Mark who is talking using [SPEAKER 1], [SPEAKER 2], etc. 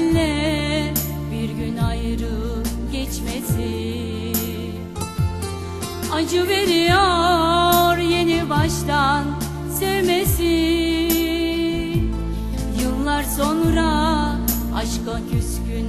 [SPEAKER 1] gün benle bir gün ayrı geçmesi. Acı veriyor yeni baştan sevmesi. Yıllar sonra aşka küskün